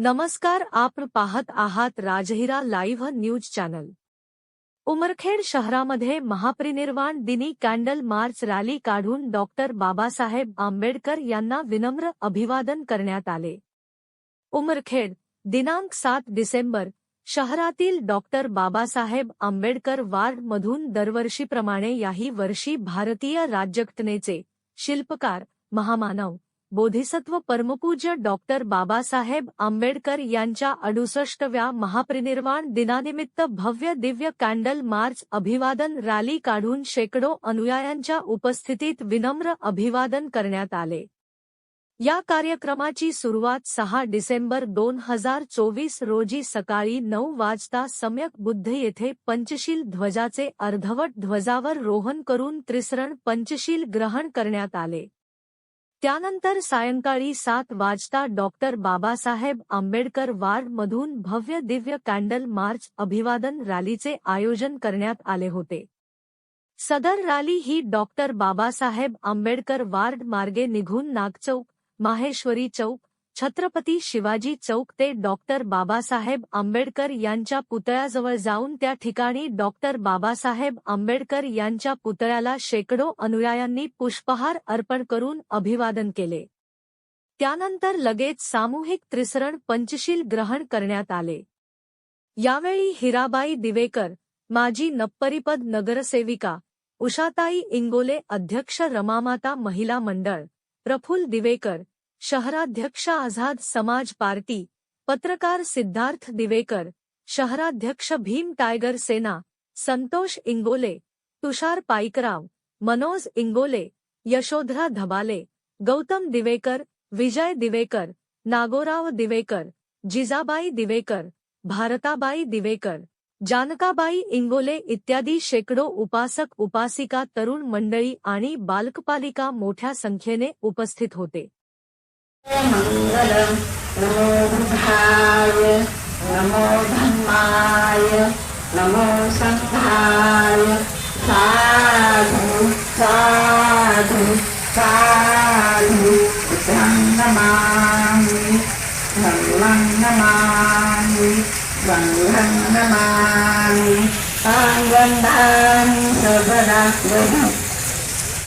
नमस्कार आपण पाहत आहात Rajhira live news channel. Umarkhed शहरामध्ये महापरिनिर्वाण दिनी कॅन्डल मार्च रॅली काढून डॉक्टर बाबासाहेब आंबेडकर यांना विनम्र अभिवादन करण्यात आले. उमरखेड दिनांक सात डिसेंबर शहरातील डॉक्टर बाबासाहेब आंबेडकर वार्डमधून दरवर्षीप्रमाणे याही वर्षी भारतीय राज्यघटनेचे शिल्पकार महामानव बोधिसत्व परमपूज्य डॉक्टर बाबासाहेब आंबेडकर यांच्या अडुसष्टव्या महापरिनिर्वाण दिनानिमित्त भव्य दिव्य कॅन्डल मार्च अभिवादन रॅली काढून शेकडो अनुयायांच्या उपस्थितीत विनम्र अभिवादन करण्यात आले. या कार्यक्रमाची सुरुवात सहा डिसेंबर दोन हजार चोवीस रोजी सकाळी नऊ वाजता सम्यक बुद्ध येथे पंचशील ध्वजाचे अर्धवट ध्वजावर रोहन करून त्रिसरण पंचशील ग्रहण करण्यात आले. त्यानंतर सायंकाळी सात वाजता डॉक्टर बाबासाहेब आंबेडकर वार्डमधून भव्य दिव्य कॅन्डल मार्च अभिवादन रॅलीचे आयोजन करण्यात आले होते. सदर रॅली ही डॉक्टर बाबासाहेब आंबेडकर वार्ड मार्गे निघून नागचौक माहेश्वरी चौक छत्रपती शिवाजी चौक ते डॉक्टर बाबासाहेब आंबेडकर यांच्या पुतळ्याजवळ जाऊन त्या ठिकाणी डॉक्टर बाबासाहेब आंबेडकर यांच्या पुतळ्याला शेकडो अनुयायांनी पुष्पहार अर्पण करून अभिवादन केले. त्यानंतर लगेच सामूहिक त्रिसरण पंचशील ग्रहण करण्यात आले. यावेळी हिराबाई दिवेकर माजी नप्परीपद नगरसेविका उषाताई इंगोले अध्यक्ष रमामाता महिला मंडळ प्रफुल दिवेकर शहराध्यक्ष आझाद समाज पार्टी, पत्रकार सिद्धार्थ दिवेकर, शहराध्यक्ष भीम टायगर सेना, संतोष इंगोले, तुषार पाईकराव, मनोज इंगोले, यशोधरा धबाले, गौतम दिवेकर, विजय दिवेकर, नागोराव दिवेकर, जिजाबाई दिवेकर, भारताबाई दिवेकर, जानकाबाई इंगोले इत्यादी शेकडो उपासक, उपासिका, तरुण मंडळी आणि बालकपालिका मोठ्या संख्येने उपस्थित होते. मङ्गलम् नमो बुद्धाय नमो धर्माय नमो सङ्घाय साधु साधु साधु बुद्धं नमामि धर्मं नमामि सङ्घं नमामि साङ्गन्धानि सर्वदा